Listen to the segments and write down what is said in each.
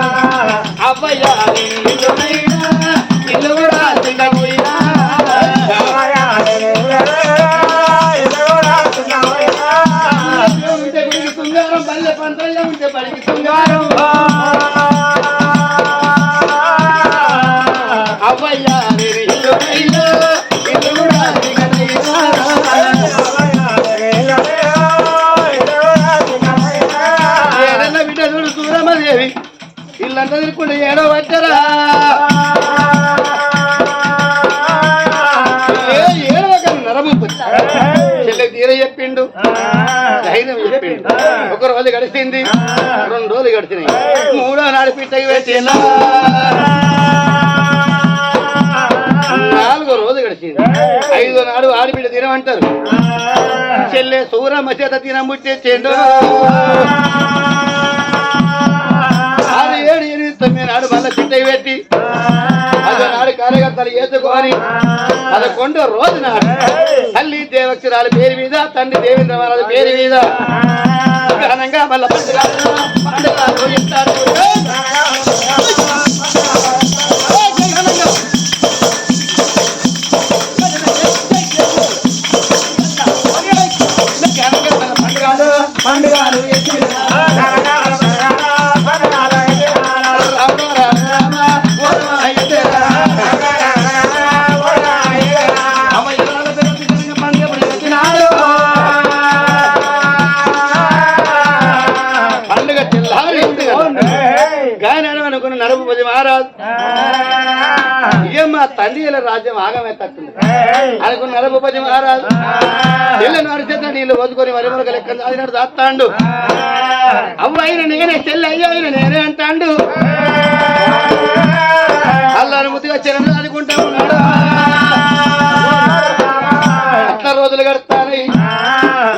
Thank you. ఇల్లంతా ఏడో వచ్చరా ఏడవ నరము చెల్లెకి తీర చెప్పిండు ధైర్యం చెప్పిండు. ఒక రోజు గడిచింది రెండు రోజులు గడిచినాయి. మూడో నాడు పిట్టకి పెట్టినా నాలుగో రోజు గడిచింది. ఐదో నాడు ఆడిబిడ్డ తినమంటారు చెల్లె సూరమ్మ చేత తినముట్టేచ్చేండు ఆరు ఏడు ఎనిమిది నాడు మళ్ళీ చిట్టయి పెట్టి నాడు కార్యకర్తలు ఏసుకొని పదకొండో రోజు నాడు తల్లి దేవక్షరాల పేరు మీద తండ్రి దేవేంద్ర పేరు మీద ప్రధానంగా మళ్ళీ పండుగ. పండుగ రాజ్యం ఆగమెత్తట్టుంది. అనుకున్న నరపతి మహారాజు చెల్లె నడిచేత నీళ్ళు పోసుకొని మరి మనకు లెక్క దాస్తాండు. అవ్వ అయిన నేనే చెల్లె అయ్యో అయిన నేనే అంటాండు. అల్లాని ముద్దుగా చెల్లెని అనుకుంటా ఉన్నాడు అట్లా రోజులు గడుస్తాయి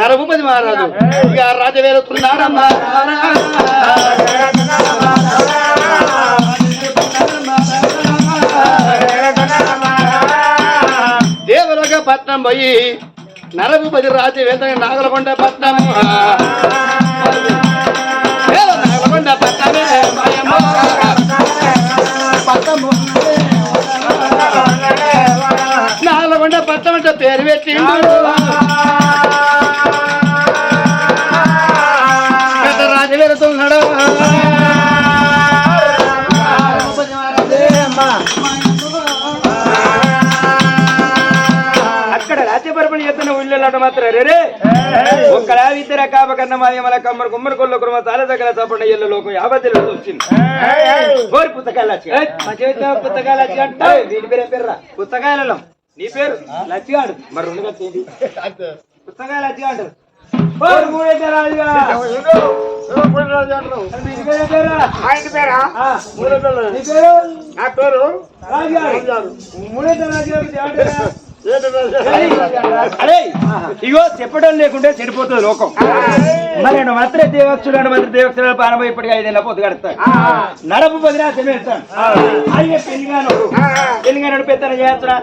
నరభూపతి మహారాజు ఇక రాజ పట్నం పోయి నరభూపతి రాజు వెంటనే నాగలకొండ పట్నం నాగలకొండ పట్నమే పట్నము. నాగలకొండ పట్నం అంటే పేరు పెట్టిండు చేస్తున్న ఊళ్ళో మాత్రం రే ఒక్కడ ఇద్దర కాప కన్న మాయమల కమ్మరు కుమ్మరి కొల్ల కుర్మ తాల దగ్గర చప్పండి ఇళ్ళ లోకం యాభై వచ్చింది. కోరి పుస్తకాలు వచ్చి పుస్తకాలు వచ్చి అంటే దీని పేరు పేర్రా? పుస్తకాలలో. నీ పేరు? లచ్చిగాడు మరి రెండు ఏంటి? పుస్తకాలు లచ్చిగాడు కోరి మూడైతే రాజుగా? నీ పేరు పేరా? ఆ, నీ పేరు? మూడైతే రాజుగాడు. అరే ఇగో చెప్పడం లేకుంటే చెడిపోతుంది లోకం. మరి నేను మాత్రం దేవక్షుడు మాత్రం దేవక్షుడు పానబోయి ఇప్పటికీ ఐదేళ్ళ పొద్దు కడతాను నడపు పదినా సెమేస్తాను అయ్యే పెళ్ళిగాను పెళ్ళిగాను పెత్తన చేస్తున్నా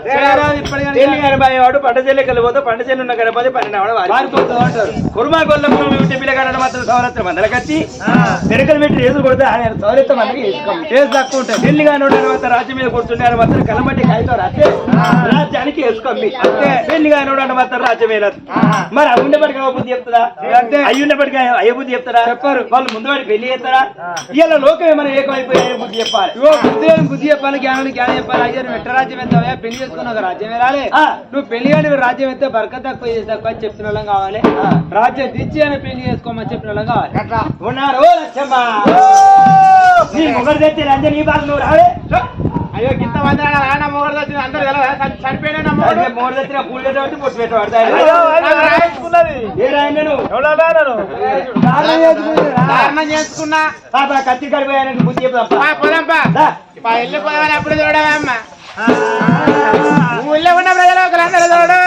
పెళ్ళిగాను బాయేవాడు పంట చెల్లెకలు పోతే పంట చెల్లి ఉన్న గడపది పన్నెండు వాడు కుర్మా గొల్లం ఇంటి పిల్లగాడు మాత్రం సౌరత్వం మందల కట్టి పెరకలు పెట్టి రేసులు కొడితే ఆయన సౌరత్వం మందకి తక్కువ ఉంటాయి పెళ్ళిగాను రాజ్యం మీద కూర్చున్నారు మాత్రం కలమట్టి కాయతో రాస్తే రాజ్యానికి వేసుకోమ్మి అంతే. పెళ్ళిగాను మాత్రం రాజ్యం వేయలేదు మరి అవి ఉండేప్పటికీ అయ్యబుద్ధి చెప్తారా అయ్యి ఉండేప్పటికీ అయ్యబుద్ధి చెప్తారా చెప్పారు. వాళ్ళు ముందు వాడి పెళ్ళి చేస్తారా? ఇలా లోకం ఏమైనా ఏకమైపోయి బుద్ధి చెప్పాలి. బుద్ధి బుద్ధి చెప్పాలి జ్ఞానుడు జ్ఞానం చెప్పాలి. అయ్యా నువ్వు ఎట్ట రాజ్యం ఎత్తావా పెళ్ళి చేసుకున్నావు కదా, రాజ్యం ఆ. నువ్వు పెళ్ళి కానీ రాజ్యం ఎత్తే బరక తక్కువ చేసి తక్కువ చెప్పిన వాళ్ళం కావాలి. రాజ్యం దిచ్చి అని పెళ్ళి చేసుకోమని చెప్పిన వాళ్ళం కావాలి. ఉన్నారు లచ్చమ్మ. నీ మొగడు తెచ్చి రంజని బాధ నువ్వు రావే. అయ్యో గింత మంది ఆయన మొగడు వచ్చింది అందరు చనిపోయిన మొగడు. పొట్టు చేసుకున్నా. కత్తి కడిపోయానంటే బుద్ధి వెళ్ళిపోదామని అప్పుడు చూడవమ్మ ఊళ్ళో ఉన్న ప్రజలు ఒకరందరూ చూడు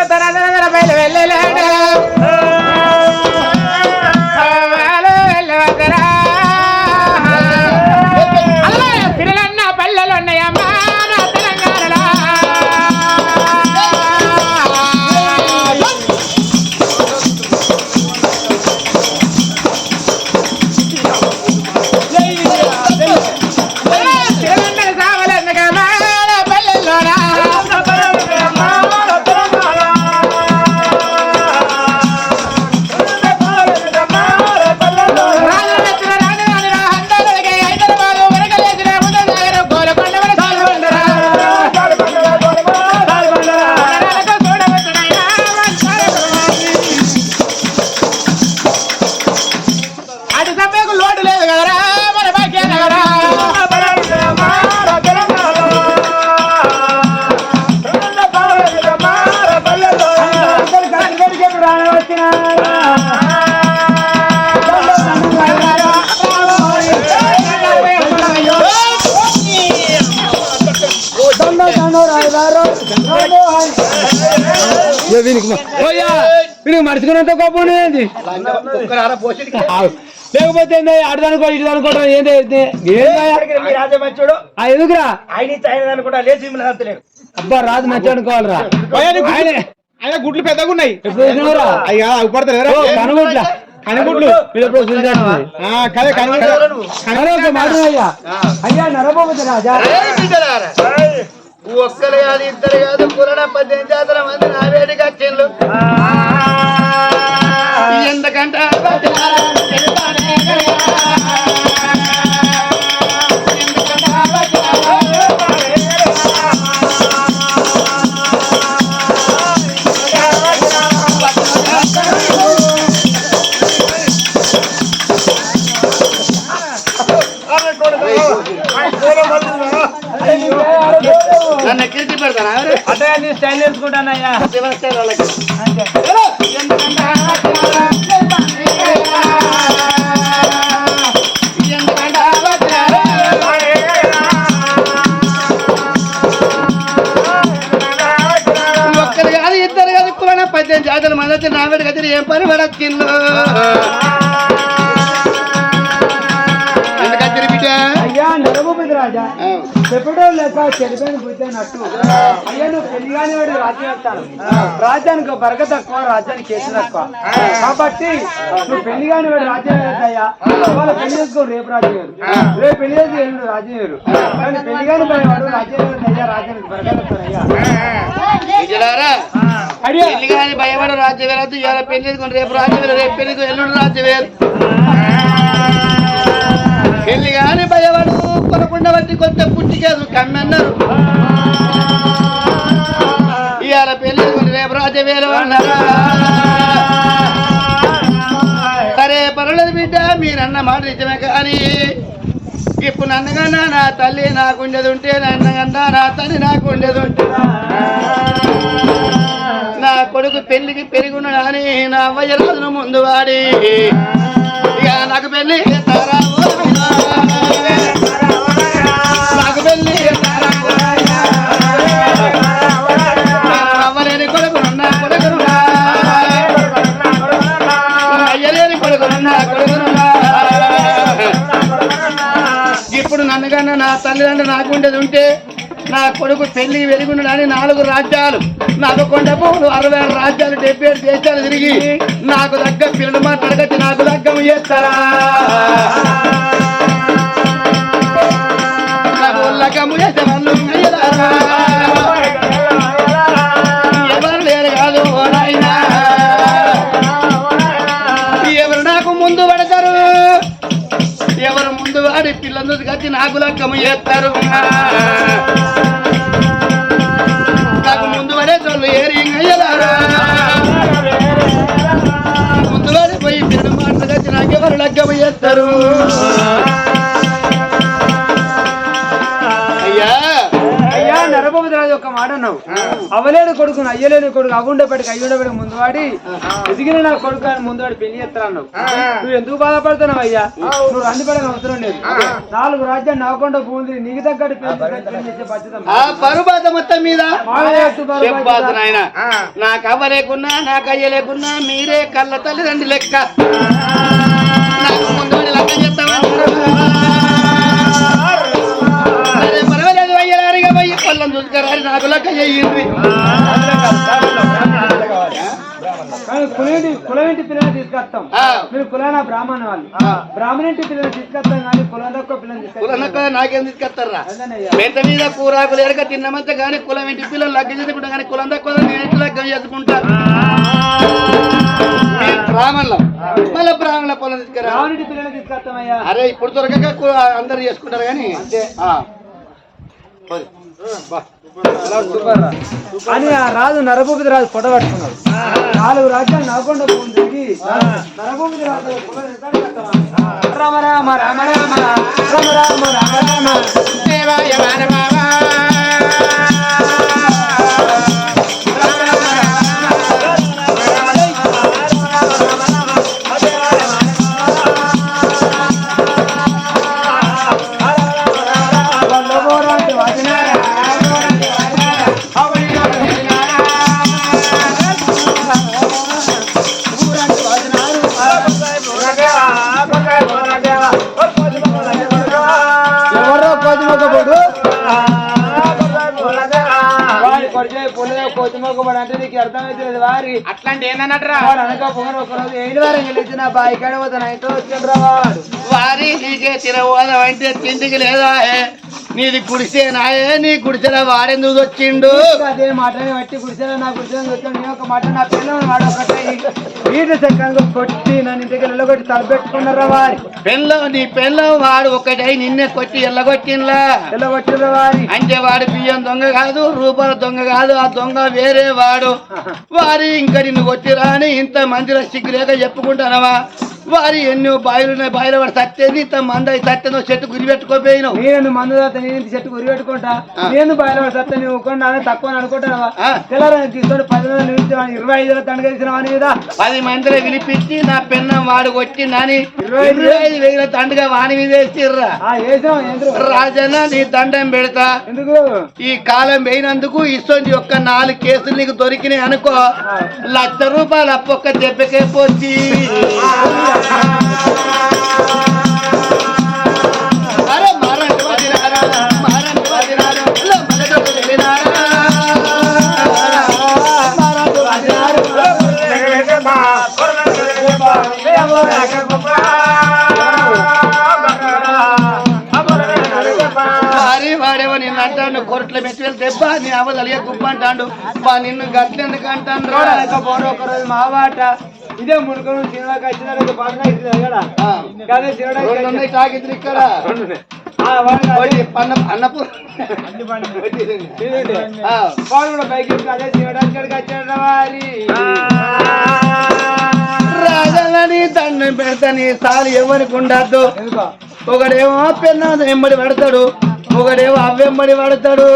మర్చిపోయినంత కోపం ఉండేది? లేకపోతే ఇటు అనుకోవడం ఎందుకురా? అబ్బా రాజు మంచి అనుకోవాలరా. ఆయన గుడ్లు పెద్దగా ఒక్కరు కాదు ఇద్దరు కాదు పురాణ పద్దెనిమిది జాతర మంది పద్దెనిమిది జాతర మంది వచ్చి నా వేడి గదిరి ఏం పని పడచ్చిండు బిడ్డ అయ్యా నరభూపతి రాజా. చెప్పడం లేక చెడిపోయిన బుద్ధి అన్నట్టు అయ్యా నువ్వు పెళ్ళి కాని వాడు రాజ్యం వెళ్తాను రాజ్యానికి బరక తక్కువ రాజ్యానికి కేసు తక్కువ. కాబట్టి నువ్వు పెళ్ళి కాని వాడు రాజ్యం వెళ్తాయా వాళ్ళ పెళ్ళి చేసుకో రేపు రాజ్యం వేరు రేపు పెళ్ళి చేసి ఎల్లుండి రాజ్యం వేరు కానీ పెళ్ళి కాని వాడు రాజ్యం వెళ్తాయ్యా రాజ్యానికి బరక విజయలారా అడియా. పెళ్ళి కానీ భయపడ రాజ్యం వేరద్దు ఇవాళ పెళ్ళి చేసుకుని రేపు రాజ్యం వేరు రేపు పెళ్ళి ఎల్లుండి రాజ్యం వేరు పెళ్ళి కానీ భయపడు కొనకుండా వచ్చి కొత్త పుట్టికేదు కమ్మన్నారు ఇవాళ పెళ్ళి రేపు రాజ వేరు అన్నారా? సరే పర్వాలేదు బిడ్డ మీరన్న మాట నిజమే కానీ ఇప్పుడు నన్నగన్నా నా తల్లి నాకు ఉండేది ఉంటే నన్నగన్నా నా తల్లి నాకు ఉండేది ఉంటే. నా కొడుకు పెళ్ళికి పెరుగున్నాడు అని నా వయరాజును ముందు వాడి. ఇక నాకు పెళ్ళి తారా ఇప్పుడు నా తల్లిదండ్రులు నాకుండేది ఉంటే నా కొడుకు పెళ్ళి వెలుగుండడానికి నాలుగు రాజ్యాలు నాకు కొండ పువ్వులు అరవై ఆరు రాజ్యాలు డెబ్బై ఏడు దేశాలు తిరిగి నాకు దగ్గర పిల్లలు మాట్లాడగచ్చి నాకు దగ్గర చేస్తారా? నాకు లగ్గము చేసే వాళ్ళు వాడి కట్టి కచ్చి నాకు లక్కము చేస్తారు. నాకు ముందు పడే చోళ్ళు ఏరి ముందు వాడి పోయి పిల్లలు మాటలు కట్టి నాకెవరు లక్కము చేస్తారు. మాట అన్నావు అవలేని కొడుకును అయ్యలేని కొడుకు అగుండేపటికి అయ్యుండేపటికి ముందు వాడి ఎదిగిన నా కొడుకు అని ముందు వాడి పెళ్ళి చేస్తా అన్నావు నువ్వు ఎందుకు బాధపడుతున్నావు అయ్యా? నువ్వు రంది పడక అవసరం లేదు నాలుగు రాజ్యాలు నాకుండా పూంది నీకు తగ్గట్టు పెళ్ళి చేసే బాధ్యత ఆ పరుబాత మొత్తం మీద? నాకు అవ్వ లేకున్నా నాకు అయ్య లేకున్నా మీరే కళ్ళ తల్లిదండ్రి లెక్క. నాకు ముందు లెక్క చేస్తావా? పోయి పళ్ళం చూసుకురారి నాకు లెక్క కులవేంటి కులవేంటి పిల్లలు తీసుకొస్తాం? మీరు కులానా బ్రాహ్మణ వాళ్ళు. బ్రాహ్మణింటి పిల్లలు తీసుకొస్తాం కానీ కులం తక్కువ పిల్లలు కులనక్క నాకేం తీసుకొస్తారా. మెంత మీద కూరాకులు ఎరక తిన్నమంత కానీ కులం ఇంటి పిల్లలు లగ్గ చేసుకుంటా కానీ కులం తక్కువ నేను లగ్గం చేసుకుంటా? బ్రాహ్మణులం మళ్ళీ బ్రాహ్మణుల పొలం తీసుకురా. పిల్లలు తీసుకొస్తామయ్యా? అరే ఇప్పుడు దొరకక అందరు చేసుకుంటారు కానీ. ఆ. అని ఆ రాజు నరభూపతి రాజు పట్టుకున్నాడు నాలుగు రాజ్యాలు నాకుండా పోంది నరభూపతి రాజు? రామ రామ రామ రామ రామ రామ రామ. పుల్లగా అంటే నీకు అర్థమైతే వారి అట్లాంటి ఏందన్నట్రా? వాడు అనక ఒకరోజు ఏడు వారం గెలిచి నా బాయి కాడ పోతాను అయితే వచ్చిండ్రా వాడు వారి నీకే తిరగోదాం అంటే తిండికి లేదా నీది గుడిసే నాయే నీ గుడిసెల వాడెందుకు వచ్చిండు అదే మాటని బట్టి గుడిసెలో నా గుడిసెలో వచ్చాను నేను ఒక మాట నా పిల్లలు వాడు ఒకటే వీటి చక్కగా కొట్టి నన్ను ఇంటికి వెళ్ళగొట్టి తలపెట్టుకున్నారా వారి? పెళ్ళం నీ పెళ్ళం వాడు ఒకటై నిన్నే కొట్టి ఎల్లగొట్టిన్లా వెళ్ళగొట్టిర్రా వారి? అంటే వాడు బియ్యం దొంగ కాదు రూపాయల దొంగ కాదు ఆ దొంగ వేరే వాడు. వారి ఇంకా నిన్ను కొట్టిరా అని ఇంత మందిలో సిగ్గులేక చెప్పుకుంటానవా? వారి ఎన్నో బాయిలు బాయిల వాడు సత్తేది ఇంత మంది సత్తేదో చెట్టు గురి పెట్టుకోపోయినావు. నేను మందు తాత నేను చెట్టు ఉరి పెట్టుకుంటా? నేను బయలు సత్తా నువ్వు నానే తక్కువ అని అనుకుంటావా. తెల్లారని తీసుకొని పది రోజులు నిలిచి వాడిని ఇరవై ఐదు తండ్రి ఇచ్చిన వాని మీద? పది మందిలో పిలిపించి నా పెన్నం వాడు కొట్టిందని ఇరవై ఐదు ఇరవై ఐదు వేల దండగా వాని మీద వేసిర్రా. రాజన్న నీ దండం పెడతా. ఎందుకు? ఈ కాలం పోయినందుకు ఇస్తుంది ఒక్క నాలుగు కేసులు నీకు దొరికినాయి అనుకో లక్ష రూపాయలు అప్పొక్క దెబ్బకే పోచి అరే మారండి అంటాడు కోర్టులో మెచ్చి దెబ్బ నీ అవదలిగే గుప్ప అంటాడు బా నిన్ను గట్లెందుకు అంటాడు చూడలేక పోరు ఒక ఇదే మునుకొని సినిమాకి వచ్చిన పాట కదా అదే సినిమా తాగిద్రు ఇక్కడ. ఒకటి పన్న అన్నపూర్. ఆ. వాడు కూడా పైకి అదే వచ్చాడు వారి. దండం పెడతాని సాలు ఎవరికి ఉండద్దు. ఒకడేమో పెన్న వెంబడి పడతాడు ఒకడేమో అవ్వెంబడి పడతాడు.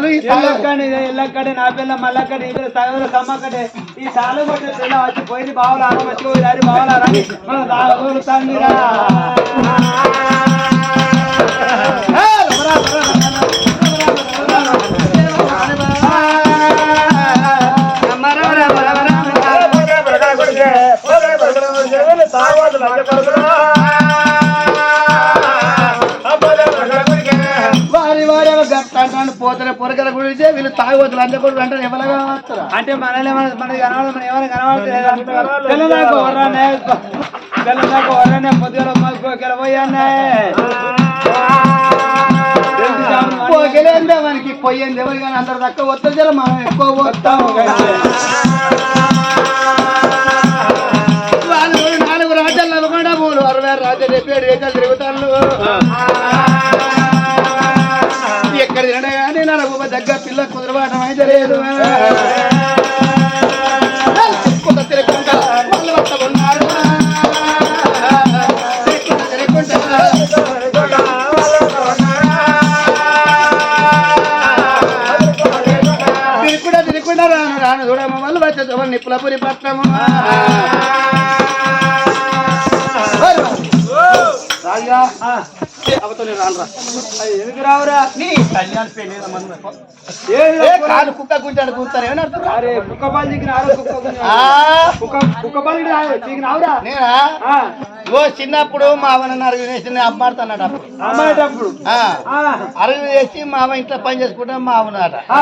కేవలం ఈ సాగ- ఎల్లక్కడి నా పిల్ల మల్లక్కడి ఇద్దరు సగదులు సమ్మక్కడే ఈ సాలు కొట్టే పిల్ల వచ్చి పోయింది బావలారా వచ్చి పోయి బావలారా మన దాగులు తండ్రిరా పొరగల గుడితే వీళ్ళు తాగబోతులు. అంతే కూడా ఎవరగా వస్తారా అంటే మనల్ని మన మనకి కనబడదు మనం ఎవరైనా తెల్లదాకా వర్రానే పొద్దున మగ్గుకెళ్ళ పోయానే పోగలేందే మనకి పొయ్యింది ఎవరు కానీ అందరు తక్కువ వస్తారు జర మనం ఎక్కువ పోతాము. వాళ్ళు నాలుగు రాజ్యాలు నవ్వకుండా మూడు అరవై ఆరు రాజ్యాలు చెప్పి ఏడు దేశాలు తిరుగుతారు ఎక్కడ తినడే కానీ దగ్గర పిల్ల కుదరబాటం అయితే లేదు. రాను రాను చూడమ్మ వాళ్ళు వచ్చే నిప్పులపురి పట్టము. రాజుగా రానురా. ఎందుకు రావురా? కాదు కుక్క కూర్తారు అరే కుక్క కుక్క కుక్క నేనా? ఓ చిన్నప్పుడు మా అవన్న అరుగు వేసి నేను అమ్మాడుతున్నాడు అప్పుడు. అరుగు వేసి మా అమ్మ ఇంట్లో పని చేసుకుంటా మా అవునాట. ఆ,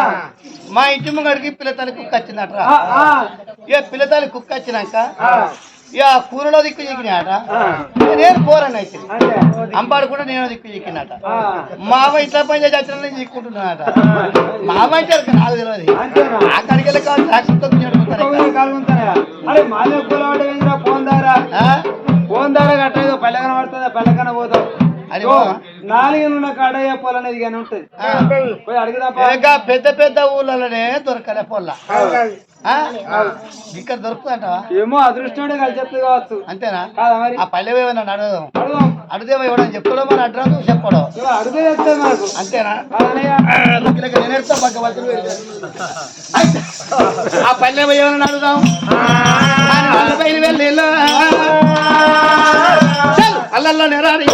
మా ఇంటి ముంగడికి పిల్లతల్లి కుక్క వచ్చిందట ఏ పిల్లతల్లి కుక్క వచ్చినాక ఆ. ఇక కూరలో దిక్కు చిక్కినాట నేను కూరని అయితే. అంబాడు కూడా నేను దిక్కు చిక్కినట మావ ఇట్లా పని చేసి వచ్చిన నుంచి చిక్కుంటున్నాట మావ అంటే నాకు తెలియదు. అక్కడికి వెళ్ళి సాక్షితో కూలబడ్డ పోందారా పోందారా కట్టేదో పల్లెకన పడుతుందా? పల్లెకన పోతాం నాలుగునున్న కాడయ్య పొలనేది కానీ ఉంటది. పెద్ద పెద్ద ఊళ్ళలోనే దొరకలే పొల్ల ఆ? ఇక్కడ దొరుకుతుందంటవా ఏమో అదృష్టం కలిసి చెప్తుంది కావచ్చు. అంతేనా? మరి? ఆ పల్లె ఏమైనా అడగదాం. అడుగుదాం. అడిగేమో ఇవ్వడం చెప్పుకోవడం మన అడ్రస్ చెప్పడం అడుగు చెప్తుంది మనకు అంతేనా? కాదనయ్య. దుఃఖిలకి నేను ఎడతా పక్క వద్దలు పెడతా. అయితే, ఆ పల్లె ఏమైనా అడుగుదాం? పైన వెళ్ళి అల్లల్లో నెరాడి,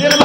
ఇలా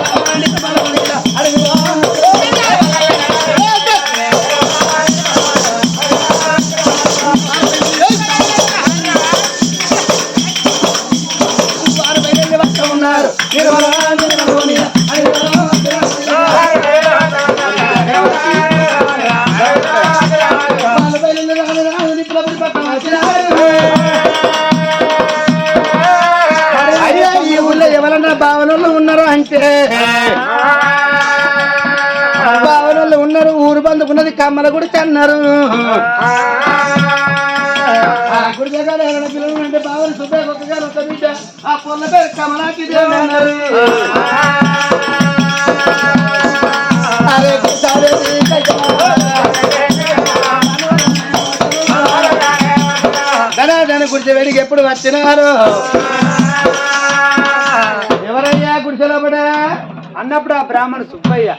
పేరు కమలాకి అరే ఎప్పుడు వచ్చినారు? అన్నప్పుడు ఆ బ్రాహ్మణ సుబ్బయ్య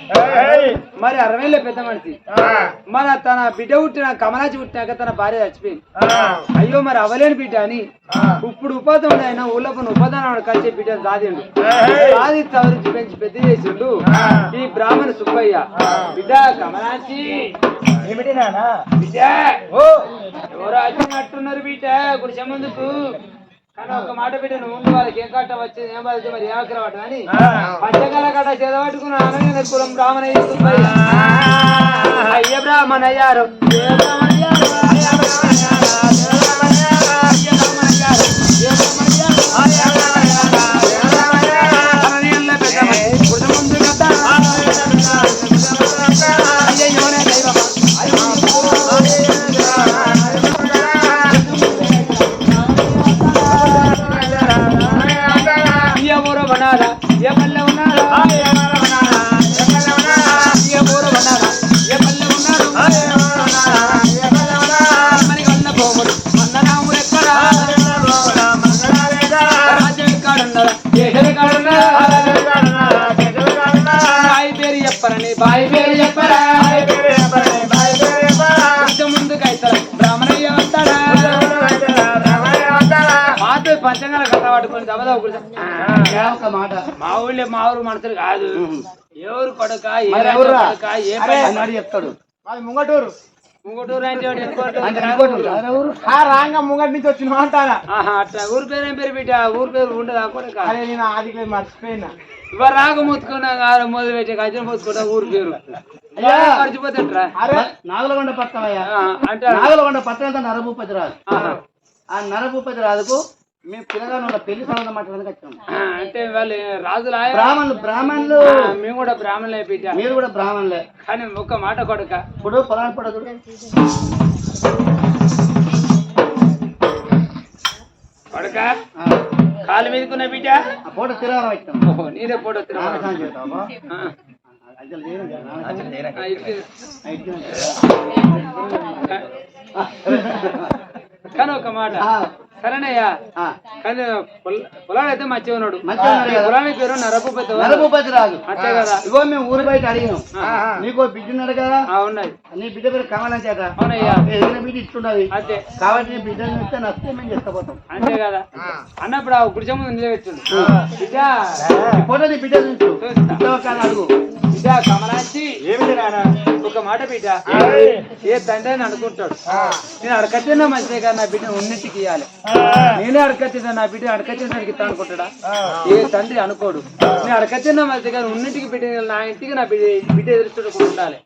మరి అరవైలో పెద్ద మనిషి. మరి తన బిడ్డ పుట్టిన కమలాచి పుట్టినాక తన భార్య చచ్చిపోయింది. అయ్యో మరి అవలేని బిడ్డ అని. ఇప్పుడు ఉపాధి ఆయన ఊళ్ళో ఉపాధానం కలిసి బిడ్డ సాధిండు. సాది చదువు పెంచి పెద్ద చేసిండు ఈ బ్రాహ్మణ సుబ్బయ్య. బిడ్డ కమలాచి ఏమిటి నానా బిడ్డ. ఓ. ఎవరు వచ్చినట్టున్నారు బిడ్డ గుడిసె ముందుకు. కానీ ఒక మాట బిడ్డ నువ్వు ఉండి వాళ్ళకి ఏం కట్ట వచ్చింది ఏం బాధ మరి కట్ట కులం బ్రాహ్మణ అయ్య బ్రాహ్మణయ్యారు. ఏ బ్రాహ్మణయ్యారు? మాతో పంచంగాల కథ పట్టుకొని. ఒక మాట. మా ఊళ్ళో మా ఊరు మనుషులు కాదు. ఎవరు కొడుక ఏ చెప్తాడు. ముంగటూరు. ముంగటూరు అంటే రాంగ ముంగటి నుంచి వచ్చిన ఆహా, అట్లా ఊరు పేరు ఏం పేరు బిడ్డ? ఊరు పేరు ఉండదా? కొడుక. అరే నేను ఆదికి మర్చిపోయినా. ఇవాళ రాక ముత్తుకున్నా కాదు మొదలు పెట్టే గజం ముత్తుకుంటా ఊరు పేరు. అయ్యా. మర్చిపోతుంటరా అరే! నాగలగొండ పట్టణం అయ్యా. అంటే నాగలగొండ పట్టణం నరభూపతి రాదు. ఆ నరభూపతి రాజుకు మేము పిల్లగాను పెళ్ళి సంబంధం మాట్లాడడానికి వచ్చాము. అంటే వాళ్ళు రాజులు? బ్రాహ్మణులు బ్రాహ్మణులు. మేము కూడా బ్రాహ్మణులే బిడ్డ. మీరు కూడా బ్రాహ్మణులే. కానీ ఒక్క మాట కొడుక. ఇప్పుడు పొలాన్ని పడదు కొడుక? కాలు మీదకున్న బిడ్డ? ఆ ఫోటో తిరగడం వచ్చాం. ఓహో నీదే ఫోటో తిరగ రామస్వామి చేద్దామా? ఆ, అసలు లేరు కదా, రామస్వామి లేరు. ఆ, ఇటు. అయితే కానీ ఒక మాట. ఆ, సరేనయ్యా కానీ పొల- పొలాలు అయితే మంచిగా ఉన్నాడు. పొలానికి పేరు నరపుపతి నరభూపతి రాజు. అంతే కదా. ఇగో మేము ఊరు బయట అడిగినాం. నీకో బిడ్డ ఉన్నాడు కదా? ఆ, ఉన్నాయి. నీ బిడ్డ పేరు కమలం చేత. అవునయ్యా. ఏదైనా బిడ్డ ఇట్టున్నది అంతే కాబట్టి నీ బిడ్డను ఇస్తే నస్తే మేము చేస్తాపోతాం అంతే కదా. అన్నప్పుడు ఆ గుడిసె ముందు నిలబెట్టుండు. బిడ్డ ఫోటో నీ బిడ్డ చూసు చూస్తా. అడుగు. బిడ్డ కమలాంచి. ఏమిటి నానా ఒక మాట బిడ్డ. ఏ తండ్రి అని అనుకుంటాడు. నేను అడకచ్చినా మంచిదే కదా నా బిడ్డ ఉన్నింటికి ఇవ్వాలి నేనే అడకచ్చిన నా బిడ్డ అడకచ్చిన దానికి ఇస్తా అనుకుంటాడా ఏ తండ్రి అనుకోడు. నేను అడకచ్చినా మంచిదే కానీ ఉన్నింటికి బిడ్డ నా ఇంటికి నా బిడ్డ బిడ్డ ఎదురుచుకుంటూ ఉండాలి.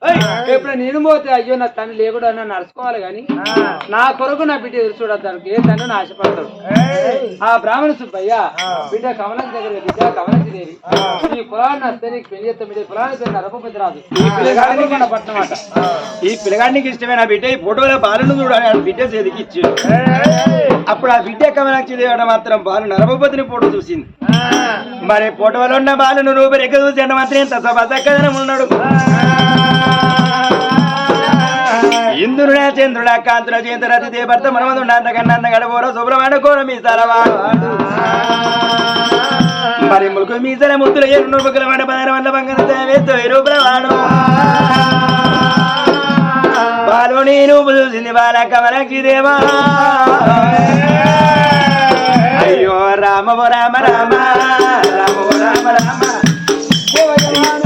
ఎప్పుడు నేను పోతే అయ్యో నా తండ్రి లేకుండా నన్ను నడుచుకోవాలి కానీ నా కొరకు నా బిడ్డ ఎదురు చూడద్దానికి ఏ తండ్రిని ఆశపడతాడు? ఆ బ్రాహ్మణ సుబ్బయ్య బిడ్డ కమలం దగ్గర బిడ్డ కమలంకి దేవి వస్తే నీకు పెళ్ళి చేస్తాం బిడ్డ ఈ పిల్లగాడికి ఇష్టమైన బిడ్డ ఈ ఫోటోలో బాలును చూడాలి ఆ బిడ్డ చేతికి ఇచ్చి అప్పుడు ఆ బిడ్డ కమలాక్షి మాత్రం బాలు నరభూపతిని ఫోటో చూసింది. మరి ఫోటోలో ఉన్న బాలును రూపరేఖ చూసి మాత్రం ఎంత సభదక్కదనం ఉన్నాడు. ఇంద్రుడా చంద్రుడా కాంతుల చేంద్రతి దే భర్త మనమదు అంతకన్నా గడబోర సుబ్రహ్మణ్య కోర మీ మరి ములుకు మీసల తల ముద్దుల ఏరు నూపకుల వాడ పదర వల్ల బంగారు దేవేతో రూపలవాడు బాలు నేను చూసింది బాల కమలక్షి దేవా. అయ్యో రామ రామ రామ రామ రామ రామ రామ.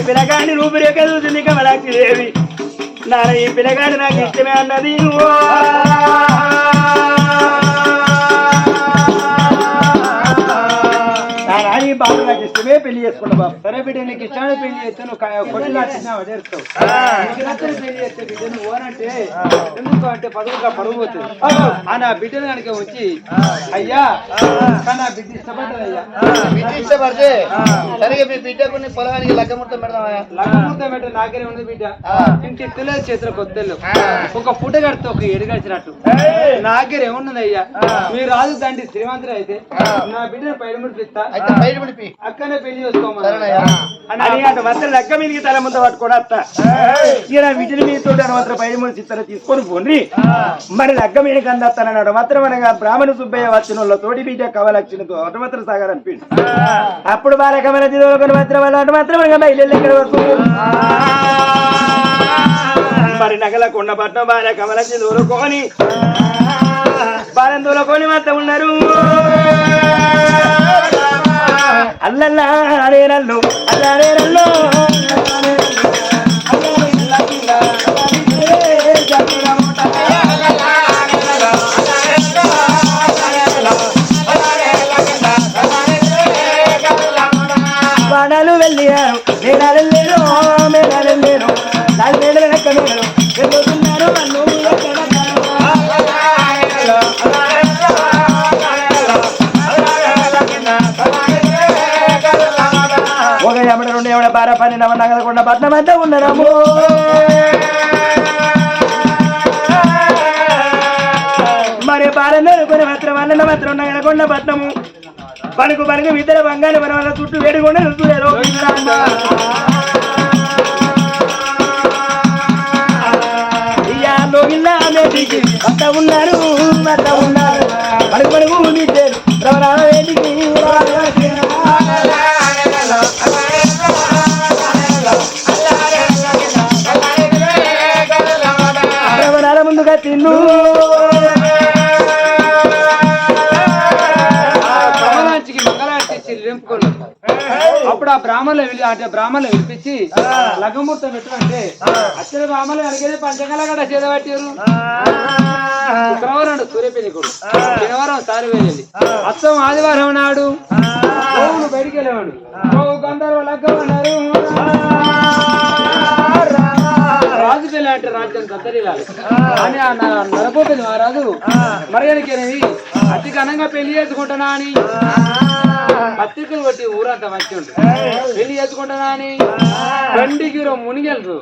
మరి పిల్లగాని రూపురేఖ చూసింది కమలాక్షి దేవి. నాన్న ఈ పిల్లగాడు నాకు ఇష్టమే అన్నది నాన్న ఈ బాబు నాకు ఇష్టమే పెళ్ళి చేసుకున్నా బాబు. సరే బిడ్డ నీకు ఇష్టమైన పెళ్ళి చేస్తే నువ్వు క- కొట్టిలా చిన్న వడేస్తావు నీకు నచ్చని పెళ్ళి చేస్తే బిడ్డ నువ్వు ఓనంటే ఎందుకు అంటే పదవుగా పరువు ఆ. నా బిడ్డను కనుక వచ్చి అయ్యా నా బిడ్డ ఇష్టపడ్డది అయ్యా. బిడ్డ ఇష్టపడితే సరిగా మీ బిడ్డకు నీ పొలానికి లగ్గముహూర్తం పెడదామయ్యా లగ్నముహూర్తం పెట్టే నాకే ఉంది బిడ్డ. ఇంటి ఎత్తులేదు చేతులు కొత్తలు ఒక పూట కడితే ఒక ఏడు గడిచినట్టు ఏమున్నది అయ్యా. మీరు రాజు తండ్రి శ్రీమంతుడు అయితే నా బిడ్డను పైన ముడిపిస్తా. అయితే అక్కనే పెళ్ళి చేసుకోమని. వద్ద లెక్క మీదకి తల ముందు పట్టుకొని ఇక వీటిని మీతో మాత్రం పై మూడు చిత్తలు తీసుకొని పోండి మరి లెక్క మీదకి అందస్తానన్నాడు మాత్రం అనగా బ్రాహ్మణ సుబ్బయ్య వచ్చిన తోటి బీట కవలక్షణతో అటు మాత్రం సాగర్ అనిపిండు. అప్పుడు బాల కమల దిదోకొని మాత్రం వాళ్ళు అటు మాత్రం అనగా బయలు ఎక్కడ వస్తుంది మరి నగల కొండ పట్నం బాల కమల దూరుకొని బాలం దూరుకొని మాత్రం ఉన్నారు? అల్లల్లా అరే నల్లు అల్లారే నల్లు వాడాలు వెళ్ళారు నేనాలు లేరు మేడాలు బార పని నవ నగలకుండా పట్నం అంతా ఉన్నాము మరి బాలన్నర కొన్ని మాత్రం అన్న మాత్రం నగలకుండా పట్నము పలుకు పలుకు ఇద్దర బంగారు మన వాళ్ళ చుట్టూ వేడుకుండా చూడలేదు వద్ద ఉన్నారు వద్ద ఉన్నారు. పలుకు పలుకు అప్పుడు ఆ బ్రాహ్మణులు వెళ్ళి అంటే బ్రాహ్మణులు పిలిపించి లగ్గముహూర్తం పెట్టమంటే అచ్చల బ్రాహ్మణులు పంచకల కూడా చేదబట్టారు శుక్రవారం నాడు సూర్యపల్లి కూడా శనివారం సారి వెళ్ళింది. అత్తం ఆదివారం నాడు బయటికి వెళ్ళేవాడు. గంధర్వ లగ్గం అన్నారు రాజు పెళ్ళి అంటే రాజ్యం దత్తరిల్లాలి అని ఆ. నరపోతుంది మహారాజు. మరగడికి అతి ఘనంగా పెళ్ళి చేసుకుంటున్నా అని. పత్రికలు కొట్టి ఊరంతా మంచి ఉంటుంది పెళ్ళి చేసుకుంటున్నా అని? బండికి మునిగెళ్ళు